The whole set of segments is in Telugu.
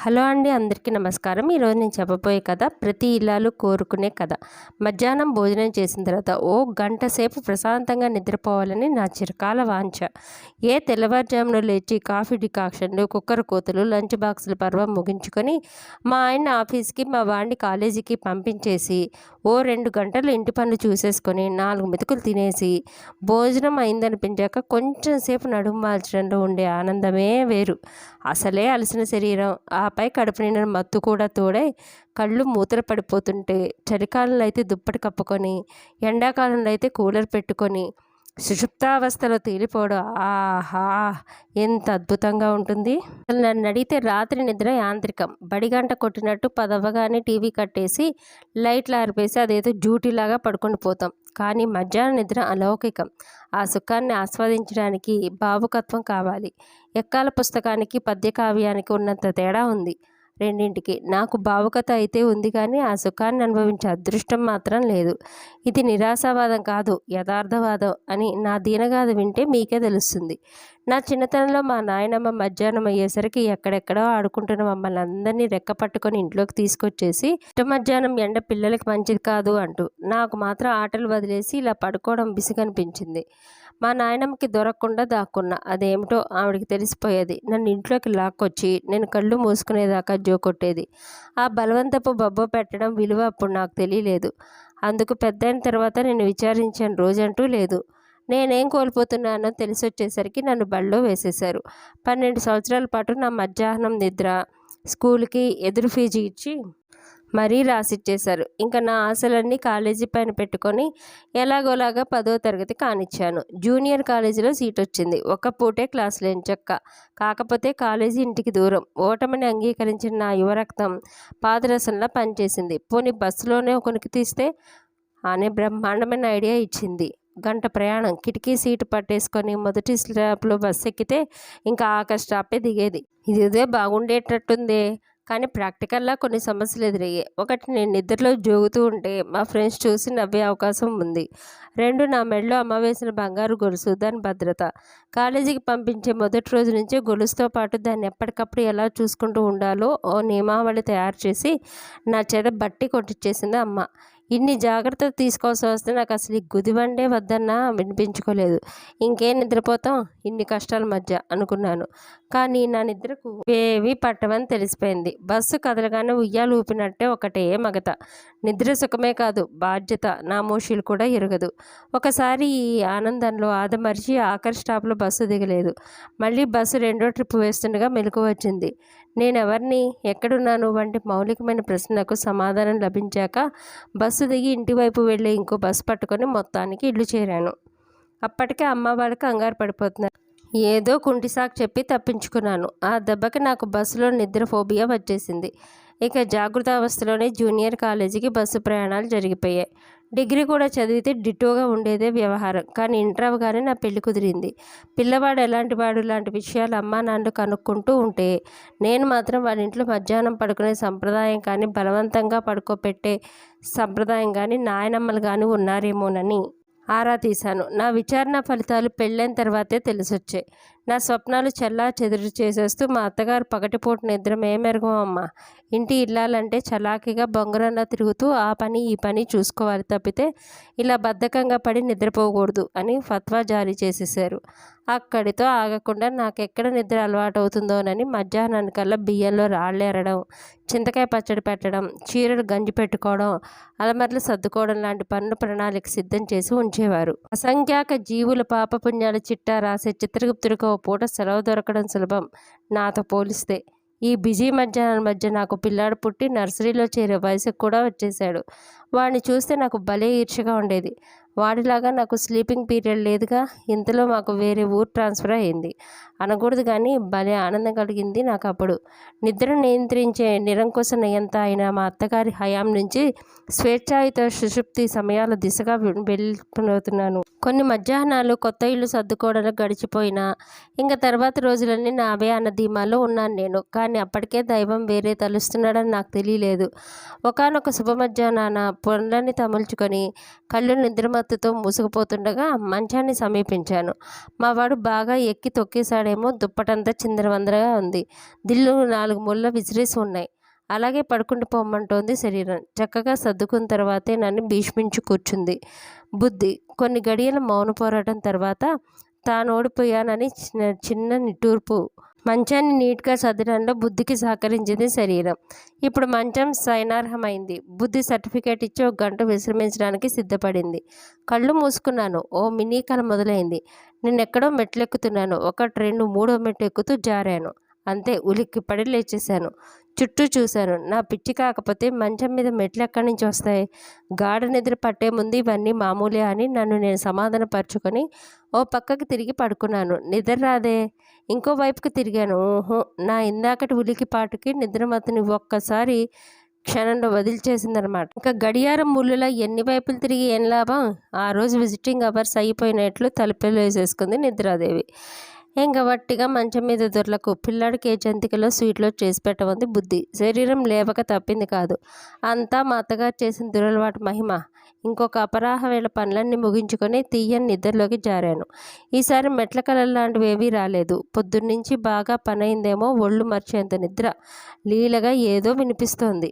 హలో అండి అందరికీ నమస్కారం. ఈరోజు నేను చెప్పబోయే కథ ప్రతి ఇల్లాలు కోరుకునే కథ. మధ్యాహ్నం భోజనం చేసిన తర్వాత ఓ గంట సేపు ప్రశాంతంగా నిద్రపోవాలని నా చిరకాల వాంఛ. ఏ తెల్లవారుజామున లేచి కాఫీ డికాక్షన్లు కుక్కర్ కోతలు లంచ్ బాక్సుల పర్వం ముగించుకొని మా ఆయన ఆఫీస్కి మా వాడిని కాలేజీకి పంపించేసి ఓ రెండు గంటలు ఇంటి పనులు చూసేసుకొని నాలుగు మెతుకులు తినేసి భోజనం అయిందనిపించాక కొంచెం సేపు నడుము మార్చడంలో ఉండే ఆనందమే వేరు. అసలే అలసిన శరీరం. ఆపై కడుపు నిండిన మత్తు కూడా తోడై కళ్ళు మూతలు పడిపోతుంటే చలికాలంలో అయితే దుప్పటి కప్పుకొని ఎండాకాలంలో అయితే కూలర్ పెట్టుకొని సుషుప్తావస్థలో తేలిపోవడం. ఆహా ఎంత అద్భుతంగా ఉంటుంది. అసలు నన్ను అడిగితే రాత్రి నిద్ర యాంత్రికం. బడిగంట కొట్టినట్టు పదవ్వగానే టీవీ కట్టేసి లైట్లు ఆరిపేసి అదేదో డ్యూటీలాగా పడుకొని పోతాం. కానీ మధ్యాహ్న నిద్ర అలౌకికం. ఆ సుఖాన్ని ఆస్వాదించడానికి భావుకత్వం కావాలి. ఎక్కాల పుస్తకానికి పద్యకావ్యానికి ఉన్నంత తేడా ఉంది. రెండింటికి. నాకు భావుకత అయితే ఉంది కానీ ఆ సుఖాన్ని అనుభవించే అదృష్టం మాత్రం లేదు. ఇది నిరాశావాదం కాదు యథార్థవాదం అని నా దీనగాథ వింటే మీకే తెలుస్తుంది. నా చిన్నతనంలో మా నాయనమ్మ మధ్యాహ్నం అయ్యేసరికి ఎక్కడెక్కడో ఆడుకుంటున్న మమ్మల్ని అందరినీ రెక్క పట్టుకొని ఇంట్లోకి తీసుకొచ్చేసి ఇష్ట మధ్యాహ్నం ఎండ పిల్లలకి మంచిది కాదు అంటూ నాకు మాత్రం ఆటలు వదిలేసి ఇలా పడుకోవడం బిసిగనిపించింది మా నాయనమ్మకి దొరకకుండా దాక్కున్నా. అదేమిటో ఆవిడకి తెలిసిపోయేది. నన్ను ఇంట్లోకి లాక్కొచ్చి నేను కళ్ళు మూసుకునేదాకా జోకొట్టేది. ఆ బలవంతపు బొబ్బ పెట్టడం విలువ అప్పుడు నాకు తెలియలేదు. అందుకు పెద్దయిన తర్వాత నేను విచారించాను రోజంటూ లేదు. నేనేం కోల్పోతున్నానో తెలిసి వచ్చేసరికి నన్ను బళ్ళో వేసేశారు. పన్నెండు సంవత్సరాల పాటు నా మధ్యాహ్నం నిద్ర స్కూల్కి ఎదురు ఫీజు ఇచ్చి మరీ రాసిచ్చేశారు. ఇంకా నా ఆశలన్నీ కాలేజీ పైన పెట్టుకొని ఎలాగోలాగా పదో తరగతి కానిచ్చాను. జూనియర్ కాలేజీలో సీట్ వచ్చింది ఒక పూటే క్లాసులు ఎంచక్క కాకపోతే కాలేజీ ఇంటికి దూరం. ఓటమిని అంగీకరించిన నా యువరక్తం పాదరసంలా పనిచేసింది. పోనీ బస్సులోనే ఒకనికి తీస్తే? అనే బ్రహ్మాండమైన ఐడియా ఇచ్చింది. గంట ప్రయాణం. కిటికీ సీటు పట్టేసుకొని మొదటి స్లాప్లో బస్సు ఎక్కితే ఇంకా ఆకాశ స్టాపే దిగేది. ఇదే బాగుండేటట్టుందే. కానీ ప్రాక్టికల్లా కొన్ని సమస్యలు ఎదురయ్యాయి. ఒకటి నేను నిద్రలో జోగుతూ ఉంటే మా ఫ్రెండ్స్ చూసి నవ్వే అవకాశం ఉంది. రెండు నా మెడలో అమ్మ వేసిన బంగారు గొలుసు దాని భద్రత. కాలేజీకి పంపించే మొదటి రోజు నుంచే గొలుసుతో పాటు దాన్ని ఎప్పటికప్పుడు ఎలా చూసుకుంటూ ఉండాలో ఓ నియమావళి తయారు చేసి నా చేత బట్టి కొట్టించేసింది అమ్మ. ఇన్ని జాగ్రత్తలు తీసుకోవాల్సి వస్తే నాకు అసలు ఈ గుదిబండే వద్దన్నా వినిపించుకోలేదు. ఇంకేం నిద్రపోతాం? ఇన్ని కష్టాల మధ్య అనుకున్నాను. కానీ నా నిద్రకు వేవి పట్టవని తెలిసిపోయింది. బస్సు కదలగానే ఉయ్యాలు ఊపినట్టే ఒకటే మగత. నిద్ర సుఖమే కాదు బాధ్యత నా మోషీలు కూడా ఎరగదు. ఒకసారి ఈ ఆనందంలో ఆదమర్చి ఆఖరి స్టాప్లో బస్సు దిగలేదు. మళ్ళీ బస్సు రెండో ట్రిప్ వేస్తుండగా మెలకు వచ్చింది. నేనెవరిని ఎక్కడున్నాను వంటి మౌలికమైన ప్రశ్నలకు సమాధానం లభించాక బస్సు దిగి ఇంటి వైపు వెళ్ళి ఇంకో బస్సు పట్టుకొని మొత్తానికి ఇల్లు చేరాను. అప్పటికే అమ్మ వాళ్ళకి కంగారు పడిపోతున్నారు. ఏదో కుంటిసాకు చెప్పి తప్పించుకున్నాను. ఆ దెబ్బకి నాకు బస్సులో నిద్ర ఫోబియా వచ్చేసింది. ఇక జాగ్రత్త అవస్థలోనే జూనియర్ కాలేజీకి బస్సు ప్రయాణాలు జరిగిపోయాయి. డిగ్రీ కూడా చదివితే డిటోగా ఉండేదే వ్యవహారం. కానీ ఇంటర్ అవగానే నా పెళ్ళి కుదిరింది. పిల్లవాడు ఎలాంటి వాడు? లాంటి విషయాలు అమ్మా నాన్నలు కనుక్కుంటూ ఉంటే నేను మాత్రం వాళ్ళ ఇంట్లో మధ్యాహ్నం పడుకునే సంప్రదాయం కానీ బలవంతంగా పడుకోపెట్టే సంప్రదాయం కానీ నాయనమ్మలు కానీ ఉన్నారేమోనని ఆరా తీశాను. నా విచారణ ఫలితాలు పెళ్ళైన తర్వాతే తెలిసొచ్చాయి. నా స్వప్నాలు చల్లా చెదురు చేసేస్తూ మా అత్తగారు పగటిపూట నిద్ర మేమెరగమమ్మా ఇంటి ఇల్లాలంటే చలాకీగా బొంగరంలా తిరుగుతూ ఆ పని ఈ పని చూసుకోవాలి తప్పితే ఇలా బద్ధకంగా పడి నిద్రపోకూడదు అని ఫత్వా జారీ చేసేశారు. అక్కడితో ఆగకుండా నాకెక్కడ నిద్ర అలవాటు అవుతుందోనని మధ్యాహ్నానికల్లా బియ్యంలో రాళ్ళేరడం చింతకాయ పచ్చడి పెట్టడం చీరలు గంజి పెట్టుకోవడం అలమర్లు సర్దుకోవడం లాంటి పనుల ప్రణాళిక సిద్ధం చేసి ఉంచేవారు. అసంఖ్యాక జీవుల పాపపుణ్యాల చిట్టా రాసే చిత్రగుప్తుడికి ఓ పూట సెలవు దొరకడం సులభం. నాతో పోలిస్తే ఈ బిజీ మధ్యాహ్నం మధ్య నాకు పిల్లాడు పుట్టి నర్సరీలో చేరే వయసుకు కూడా వచ్చేశాడు. వాడిని చూస్తే నాకు భలే ఈర్ష్యగా ఉండేది. వాడిలాగా నాకు స్లీపింగ్ పీరియడ్ లేదుగా ఇంతలో మాకు వేరే ఊరు ట్రాన్స్ఫర్ అయ్యింది అనకూడదు కానీ భలే ఆనందం కలిగింది నాకు అప్పుడు. నిద్ర నియంత్రించే నిరంకుశ నియంత అయిన మా అత్తగారి హయాం నుంచి స్వేచ్ఛాయుత సుషుప్తి సమయాల దిశగా వెళ్ళిపోతున్నాను. కొన్ని మధ్యాహ్నాలు కొత్త ఇల్లు సర్దుకోవడానికి గడిచిపోయినా ఇంకా తర్వాత రోజులన్నీ నా అభయ అన్న ధీమాలో ఉన్నాను నేను. కానీ అప్పటికే దైవం వేరే తలుస్తున్నాడని నాకు తెలియలేదు. ఒకనొక శుభ మధ్యాహ్నాన పనులన్నీ తమల్చుకొని కళ్ళు నిద్రమత్తుతో మూసుకుపోతుండగా మంచాన్ని సమీపించాను. మా వాడు బాగా ఎక్కి తొక్కేశాడేమో దుప్పటంతా చిందరవందరగా ఉంది. దిల్లు నాలుగు ముళ్ళ విసిరేసి ఉన్నాయి. అలాగే పడుకుంటూ పొమ్మంటోంది శరీరం. చక్కగా సర్దుకున్న తర్వాతే నన్ను భీష్మించి కూర్చుంది. బుద్ధి. కొన్ని గడియల మౌన పోరాటం తర్వాత తాను ఓడిపోయానని చిన్న చిన్న నిట్టూర్పు మంచాన్ని నీట్గా సర్దడంలో బుద్ధికి సహకరించింది శరీరం. ఇప్పుడు మంచం సైనార్హమైంది బుద్ధి సర్టిఫికేట్ ఇచ్చి ఒక గంట విశ్రమించడానికి సిద్ధపడింది. కళ్ళు మూసుకున్నాను. ఓ మినీ కల మొదలైంది. నేనెక్కడో మెట్లెక్కుతున్నాను. ఒకటి రెండు మూడో మెట్లు ఎక్కుతూ జారాను. అంతే. ఉలిక్కి పడి లేచేశాను. చుట్టూ చూశాను. నా పిచ్చి కాకపోతే మంచం మీద మెట్లు ఎక్కడి నుంచి వస్తాయి? గాఢ నిద్ర పట్టే ముందు ఇవన్నీ మామూలే అని నన్ను నేను సమాధానపరుచుకొని ఓ పక్కకి తిరిగి పడుకున్నాను. నిద్ర రాదే. ఇంకో వైపుకి తిరిగాను. ఊహో. నా ఇందాకటి ఉలికిపాటుకి మతని ఒక్కసారి క్షణంలో వదిలిచేసిందనమాట. ఇంకా గడియారం ముళ్ళులా ఎన్ని వైపులు తిరిగి ఏం లాభం? ఆ రోజు విజిటింగ్ అవర్స్ అయిపోయినట్లు తలుపులు వేసేసుకుంది నిద్రాదేవి. ఇంకా వట్టిగా మంచం మీద దొరలకు పిల్లాడికి ఏ జంతికలో స్వీట్లో చేసి పెట్టమంది బుద్ధి. శరీరం లేవక తప్పింది కాదు. అంతా మా అత్తగారు చేసిన దురలవాటు మహిమ. ఇంకొక అపరాహ వేళ పనులన్నీ ముగించుకొని తీయని నిద్రలోకి జారాను. ఈసారి మెట్ల కలర్ లాంటివి రాలేదు. పొద్దున్నుంచి బాగా పనైందేమో ఒళ్ళు మర్చేంత నిద్ర. లీలగా ఏదో వినిపిస్తోంది.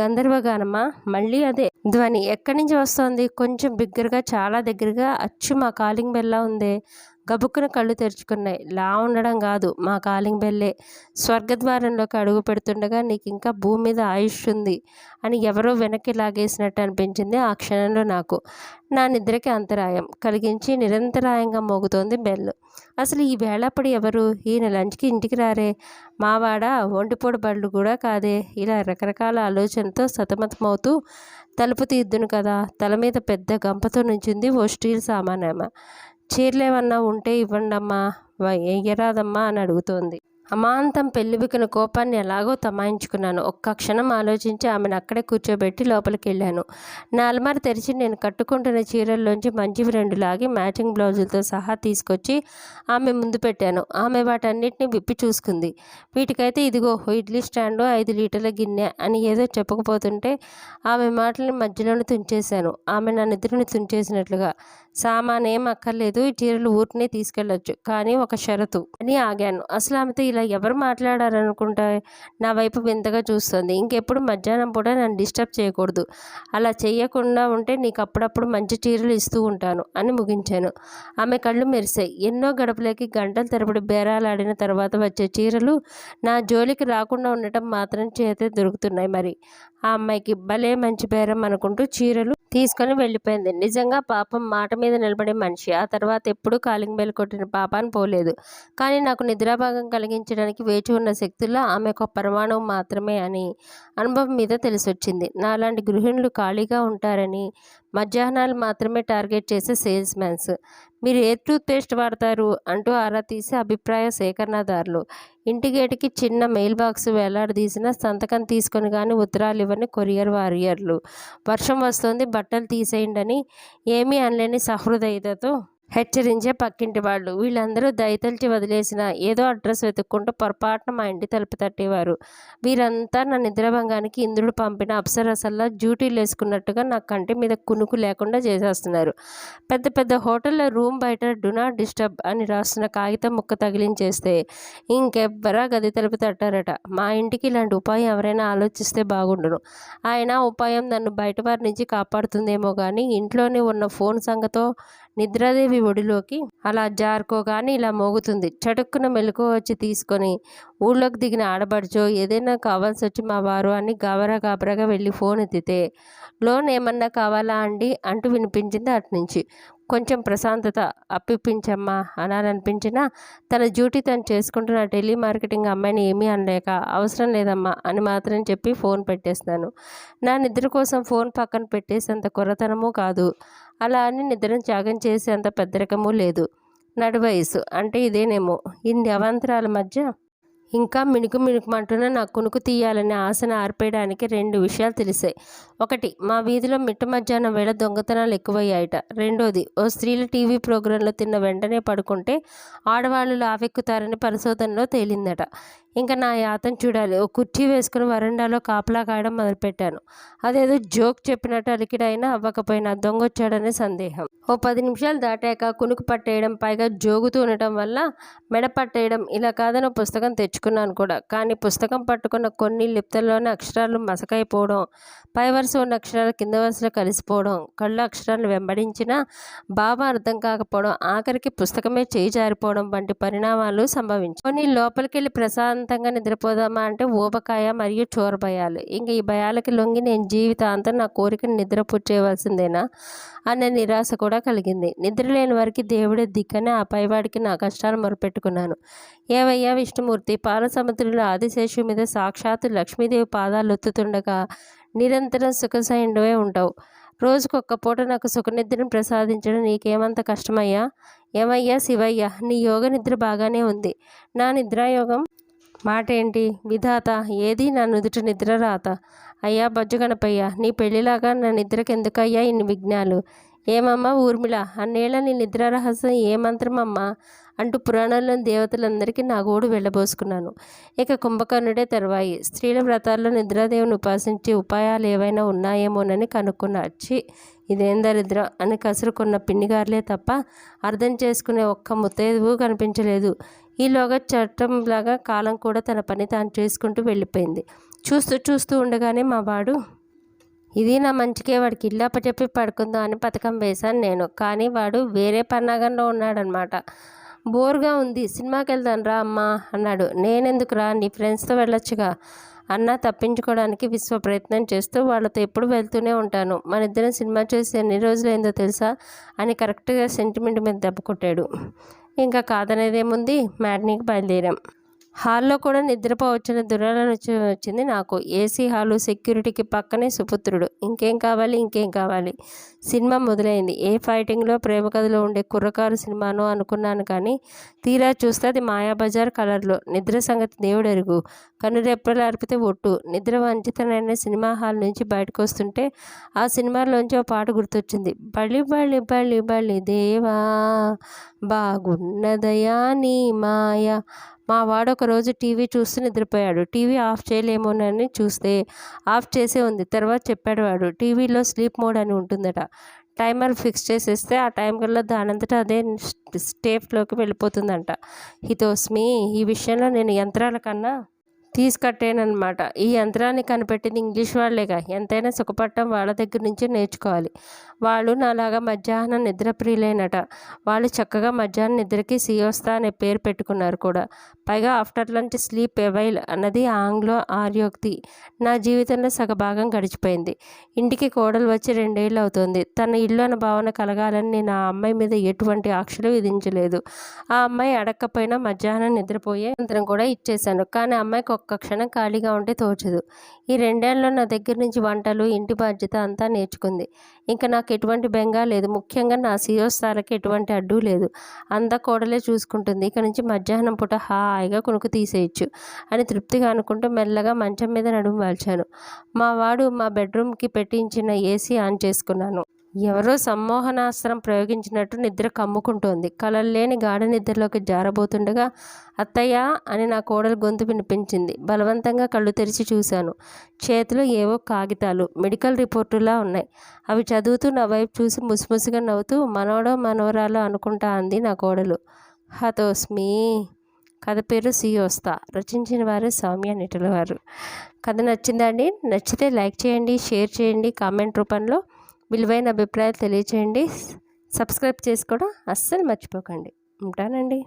గంధర్వగానమా మళ్ళీ అదే. ధ్వని ఎక్కడి నుంచి వస్తోంది? కొంచెం బిగ్గరగా చాలా దగ్గరగా. అచ్చు మా కాలింగ్ బెల్లా ఉందే. గబుక్కున కళ్ళు తెరుచుకున్నాయి. లా ఉండడం కాదు మా కాలింగ్ బెల్లే. స్వర్గద్వారంలోకి అడుగు పెడుతుండగా నీకు ఇంకా భూమి మీద ఆయుష్ ఉంది అని ఎవరో వెనక్కి లాగేసినట్టు అనిపించింది ఆ క్షణంలో నాకు. నా నిద్రకి అంతరాయం కలిగించి నిరంతరాయంగా మోగుతోంది బెల్ అసలు ఈ వేళప్పుడు ఎవరు? ఈయన లంచ్కి ఇంటికి రారే. మావాడ? ఒంటిపొడి బళ్ళు కూడా కాదే. ఇలా రకరకాల ఆలోచనతో సతమతమవుతూ తలుపు తీద్దును కదా. తల మీద పెద్ద గంపతో నుంచింది ఓ స్టీల్ సామానేమ. చీరలు ఏమన్నా ఉంటే ఇవ్వండమ్మా ఎయ్యరాదమ్మా అని అడుగుతోంది. అమాంతం పెళ్ళిబికిన కోపాన్ని ఎలాగో తమాయించుకున్నాను. ఒక్క క్షణం ఆలోచించి ఆమెను అక్కడే కూర్చోబెట్టి లోపలికి వెళ్ళాను నా అల్మారి తెరిచి నేను కట్టుకుంటున్న చీరల్లోంచి మంచివి రెండు లాగి మ్యాచింగ్ బ్లౌజులతో సహా తీసుకొచ్చి ఆమె ముందు పెట్టాను. ఆమె వాటన్నిటిని విప్పి చూసుకుంది. వీటికైతే ఇదిగో ఇడ్లీ స్టాండు ఐదు లీటర్ల గిన్నె అని ఏదో చెప్పకపోతుంటే ఆమె మాటలని మధ్యలోనే తుంచేశాను. ఆమె నా నిద్రని తుంచేసినట్లుగా సామాన్ ఏం అక్కర్లేదు ఈ చీరలు ఊరినే తీసుకెళ్ళొచ్చు. కానీ ఒక షరతు అని ఆగాను. అసలు ఆమెతో ఇలా ఎవరు మాట్లాడారనుకుంటా నా వైపు వింతగా చూస్తుంది. ఇంకెప్పుడు మధ్యాహ్నం పూట నన్ను డిస్టర్బ్ చేయకూడదు. అలా చేయకుండా ఉంటే నీకు అప్పుడప్పుడు మంచి చీరలు ఇస్తూ ఉంటాను అని ముగించాను. ఆమె కళ్ళు మెరిసాయి. ఎన్నో గడపలకి గంటల తరబడి బేరాలాడిన తర్వాత వచ్చే చీరలు నా జోలికి రాకుండా ఉండటం మాత్రం చేతే దొరుకుతున్నాయి మరి. ఆ అమ్మాయికి భలే మంచి బేరం అనుకుంటూ చీరలు తీసుకొని వెళ్ళిపోయింది. నిజంగా పాపం మాట మీద నిలబడే మనిషి. ఆ తర్వాత ఎప్పుడూ కాలింగ్ బెల్ కొట్టిన పాపాన్ని పోలేదు. కానీ నాకు నిద్రాభాగం కలిగించడానికి వేచి ఉన్న శక్తుల్లో ఆమె ఒక పరమాణం మాత్రమే అని అనుభవం మీద తెలిసొచ్చింది. నాలాంటి గృహిణులు ఖాళీగా ఉంటారని మధ్యాహ్నాలు మాత్రమే టార్గెట్ చేసే సేల్స్ మ్యాన్స్. మీరు ఏ టూత్ పేస్ట్ వాడతారు? అంటూ ఆరా తీసే అభిప్రాయ సేకరణదారులు. ఇంటి గేటుకి చిన్న మెయిల్ బాక్స్ వేలాడదీసిన సంతకం తీసుకొని కానీ ఉత్తరాలు ఇవ్వని కొరియర్ వారియర్లు. వర్షం వస్తుంది బట్టలు తీసేయండి అని ఏమీ అనలేని సహృదయతతో హెచ్చరించే పక్కింటి వాళ్ళు. వీళ్ళందరూ దయతలిచి వదిలేసిన ఏదో అడ్రస్ వెతుక్కుంటూ పొరపాటున మా ఇంటి తలుపు తట్టేవారు. వీరంతా నా నిద్రభంగానికి ఇంద్రుడు పంపిన అప్సరసల్లా డ్యూటీలు వేసుకున్నట్టుగా నా కంటి మీద కునుకు లేకుండా చేసేస్తున్నారు. పెద్ద పెద్ద హోటల్లో రూమ్ బయట డు నాట్ డిస్టర్బ్ అని రాస్తున్న కాగితం ముక్క తగిలించేస్తే ఇంకెవ్వరా గది తలుపు తట్టారట. మా ఇంటికి ఇలాంటి ఉపాయం ఎవరైనా ఆలోచిస్తే బాగుండును. ఆయన ఉపాయం నన్ను బయట వారి నుంచి కాపాడుతుందేమో కానీ ఇంట్లోనే ఉన్న ఫోన్ సంగతో నిద్రాదేవి ఒడిలోకి అలా జారుకోగానే ఇలా మోగుతుంది. చటుక్కున మెలకు వచ్చి తీసుకొని ఊళ్ళోకి దిగిన ఆడబడుచో ఏదైనా కావాల్సి వచ్చి మా వారు అని గాబరా గాబరాగా వెళ్ళి ఫోన్ ఎత్తితే లోన్ ఏమన్నా కావాలా అండి? అంటూ వినిపించింది అటు నుంచి. కొంచెం ప్రశాంతత అప్పిప్పించమ్మా అనాలనిపించినా తన డ్యూటీ తను చేసుకుంటున్న టెలి మార్కెటింగ్ అమ్మాయిని ఏమీ అనలేక అవసరం లేదమ్మా అని మాత్రం చెప్పి ఫోన్ పెట్టేస్తాను. నా నిద్ర కోసం ఫోన్ పక్కన పెట్టేసేంత కొరతనము కాదు. అలా అని నిద్రను త్యాగం చేసేంత పెద్దరికము లేదు. నడువయసు అంటే ఇదేనేమో. ఇన్ని అవాంతరాల మధ్య ఇంకా మిణుకు మిణుకుమంటున్న నా కునుకు తీయాలనే ఆశను ఆర్పేయడానికి రెండు విషయాలు తెలిసాయి. ఒకటి మా వీధిలో మిట్ట మధ్యాహ్నం వేళ దొంగతనాలు ఎక్కువయ్యాయట. రెండోది ఓ స్త్రీల టీవీ ప్రోగ్రాంలో తిన్న వెంటనే పడుకుంటే ఆడవాళ్ళు లావెక్కుతారని పరిశోధనలో తేలిందట. ఇంకా నా యాతను చూడాలి. ఓ కుర్చీ వేసుకుని వరండాలో కాపలా కాయడం మొదలుపెట్టాను. అదేదో జోక్ చెప్పినట్టు అలికిడైనా అవ్వకపోయినా దొంగొచ్చాడనే సందేహం. ఓ పది నిమిషాలు దాటాక కునుకు పట్టేయడం పైగా జోగుతూ ఉండటం వల్ల మెడ పట్టేయడం ఇలా కాదని పుస్తకం తెచ్చుకున్నాను కూడా. కానీ పుస్తకం పట్టుకున్న కొన్ని లిప్తల్లోని అక్షరాలు మసకైపోవడం పై వరుస ఉన్న అక్షరాలు కింద వరుసలో కలిసిపోవడం కళ్ళు అక్షరాలు వెంబడించినా బాబా అర్థం కాకపోవడం ఆఖరికి పుస్తకమే చేయి జారిపోవడం వంటి పరిణామాలు సంభవించాయి. కొన్ని లోపలికెళ్ళి ప్రశాంతంగా నిద్రపోదామా అంటే ఊబకాయ మరియు చోర భయాలు. ఇంక ఈ భయాలకి లొంగి నేను జీవితాంతం నా కోరికను నిద్ర పుచ్చేయవలసిందేనా అనే నిరాశ కూడా కలిగింది. నిద్ర లేని వారికి దేవుడే దిక్కని ఆ పైవాడికి నా కష్టాలు మొరపెట్టుకున్నాను. ఏవయ్యా విష్ణుమూర్తి పాల సముద్రంలో ఆదిశేషు మీద సాక్షాత్తు లక్ష్మీదేవి పాదాలు ఒత్తుతుండగా నిరంతరం సుఖసైండవే ఉంటావు. రోజుకొక్క పూట నాకు సుఖనిద్రను ప్రసాదించడం నీకేమంత కష్టమయ్యా? ఏమయ్యా శివయ్య నీ యోగ నిద్ర బాగానే ఉంది. నా నిద్రాయోగం మాట ఏంటి విధాత ఏది నా నుదుట నిద్ర రాత? అయ్యా బజ్జు గణపయ్య నీ పెళ్ళిలాగా నా నిద్రకెందుకయ్యా ఇన్ని విఘ్నాలు? ఏమమ్మా ఊర్మిళ? అన్నేళ్ళ నీ నిద్ర రహస్యం ఏ మంత్రమమ్మా అంటూ పురాణాల్లోని దేవతలందరికీ నా గోడు వెళ్ళబోసుకున్నాను. ఇక కుంభకర్ణుడే తెరవాయి. స్త్రీల వ్రతాల్లో నిద్రాదేవిని ఉపాసించే ఉపాయాలు ఏవైనా ఉన్నాయేమోనని కనుక్కున్నా చి ఇదేం దరిద్రం అని కసురుకున్న పిన్నిగారులే తప్ప అర్థం చేసుకునే ఒక్క ముత్తైదువు కనిపించలేదు. ఈలోగా చట్టంలాగా కాలం కూడా తన పని తాను చేసుకుంటూ వెళ్ళిపోయింది. చూస్తూ చూస్తూ ఉండగానే మా వాడు ఇది నా మంచికే వాడికి ఇల్లు అప్పచెప్పి పడుకుందాం అని పథకం వేశాను నేను. కానీ వాడు వేరే పన్నాగంలో ఉన్నాడనమాట. బోర్గా ఉంది సినిమాకి వెళ్దాం రా అమ్మా అన్నాడు. నేనెందుకురా నీ ఫ్రెండ్స్తో వెళ్ళొచ్చుగా అన్న తప్పించుకోవడానికి విశ్వ ప్రయత్నం చేస్తూ వాళ్ళతో ఎప్పుడు వెళ్తూనే ఉంటాను. మన ఇద్దరం సినిమా చూసి ఎన్ని రోజులైందో తెలుసా అని కరెక్ట్గా సెంటిమెంట్ మీద దెబ్బ కొట్టాడు. ఇంకా కాదనేదేముంది? మ్యాట్నీకి బయలుదేరాం. హాల్లో కూడా నిద్రపోవచ్చిన దురాలను వచ్చింది నాకు. ఏసీ హాలు సెక్యూరిటీకి పక్కనే సుపుత్రుడు. ఇంకేం కావాలి? ఇంకేం కావాలి? సినిమా మొదలైంది. ఏ ఫైటింగ్లో ప్రేమ కథలో ఉండే కుర్రకారు సినిమానో అనుకున్నాను కానీ తీరా చూస్తే అది మాయాబజార్ కలర్లో. నిద్ర సంగతి దేవుడు ఎరుగు కనురెప్పలు అర్పితే ఒట్టు. నిద్ర వంచితనైన సినిమా హాల్ నుంచి బయటకు వస్తుంటే ఆ సినిమాలోంచి ఒక పాట గుర్తొచ్చింది. బలి బలి బలి బలి దేవా బాగున్నదయా నీ మాయ. మా వాడు ఒకరోజు టీవీ చూస్తూ నిద్రపోయాడు. టీవీ ఆఫ్ చేయలేమోనని చూస్తే ఆఫ్ చేసే ఉంది. తర్వాత చెప్పాడు వాడు టీవీలో స్లీప్ మోడ్ అని ఉంటుందట. టైమర్ ఫిక్స్ చేసేస్తే ఆ టైం కల్లా దానంతటా అదే స్టేఫ్లోకి వెళ్ళిపోతుందంట. హితోస్మి ఈ విషయంలో నేను యంత్రాల కన్నా తీసుకట్టేనమాట ఈ యంత్రాన్ని కనిపెట్టింది ఇంగ్లీష్ వాళ్ళేగా. ఎంతైనా సుఖపట్టం వాళ్ళ దగ్గర నుంచి నేర్చుకోవాలి. వాళ్ళు నాలాగా మధ్యాహ్నం నిద్ర ప్రియులేనట. వాళ్ళు చక్కగా మధ్యాహ్నం నిద్రకి సియోస్తా అనే పేరు పెట్టుకున్నారు కూడా. పైగా ఆఫ్టర్ లంచ్ స్లీప్ ఎవైల్ అన్నది ఆంగ్లో ఆర్యోక్తి. నా జీవితంలో సగభాగం గడిచిపోయింది. ఇంటికి కోడలు వచ్చి రెండేళ్ళు అవుతుంది తన ఇల్లు అన్న భావన కలగాలని నేను ఆ అమ్మాయి మీద ఎటువంటి ఆక్షలు విధించలేదు. ఆ అమ్మాయి అడక్కపోయినా మధ్యాహ్నం నిద్రపోయే యంత్రం కూడా ఇచ్చేశాను. కానీ అమ్మాయికి ఒక్క క్షణం ఖాళీగా ఉంటే తోచదు. ఈ రెండేళ్ళలో నా దగ్గర నుంచి వంటలు ఇంటి బాధ్యత అంతా నేర్చుకుంది. ఇంకా నాకు ఎటువంటి బెంగా లేదు. ముఖ్యంగా నా సియోస్తాలకి ఎటువంటి అడ్డు లేదు. అంతా కోడలే చూసుకుంటుంది. ఇక నుంచి మధ్యాహ్నం పూట హాయిగా కొనుక్కు తీసేయచ్చు అని తృప్తిగా అనుకుంటూ మెల్లగా మంచం మీద నడుము వాల్చాను. మా వాడు మా బెడ్రూమ్కి పెట్టించిన ఏసీ ఆన్ చేసుకున్నాను. ఎవరో సమ్మోహనాస్త్రం ప్రయోగించినట్టు నిద్ర కమ్ముకుంటోంది. కలల్లేని గాఢ నిద్రలోకి జారబోతుండగా అత్తయ్య అని నా కోడలు గొంతు వినిపించింది. బలవంతంగా కళ్ళు తెరిచి చూశాను. చేతిలో ఏవో కాగితాలు మెడికల్ రిపోర్టులా ఉన్నాయి. అవి చదువుతూ నా వైపు చూసి ముసిముసిగా నవ్వుతూ మనోడో మనోరాలో అనుకుంటా అంది నా కోడలు. హతోస్మి కథ పేరు సియోస్తా. రచించిన వారు సౌమ్య నిటల వారు కథ నచ్చిందండి నచ్చితే లైక్ చేయండి షేర్ చేయండి. కామెంట్ రూపంలో విలువైన అభిప్రాయాలు తెలియచేయండి. సబ్స్క్రైబ్ చేసుకోవడం అస్సలు మర్చిపోకండి. ఉంటానండి.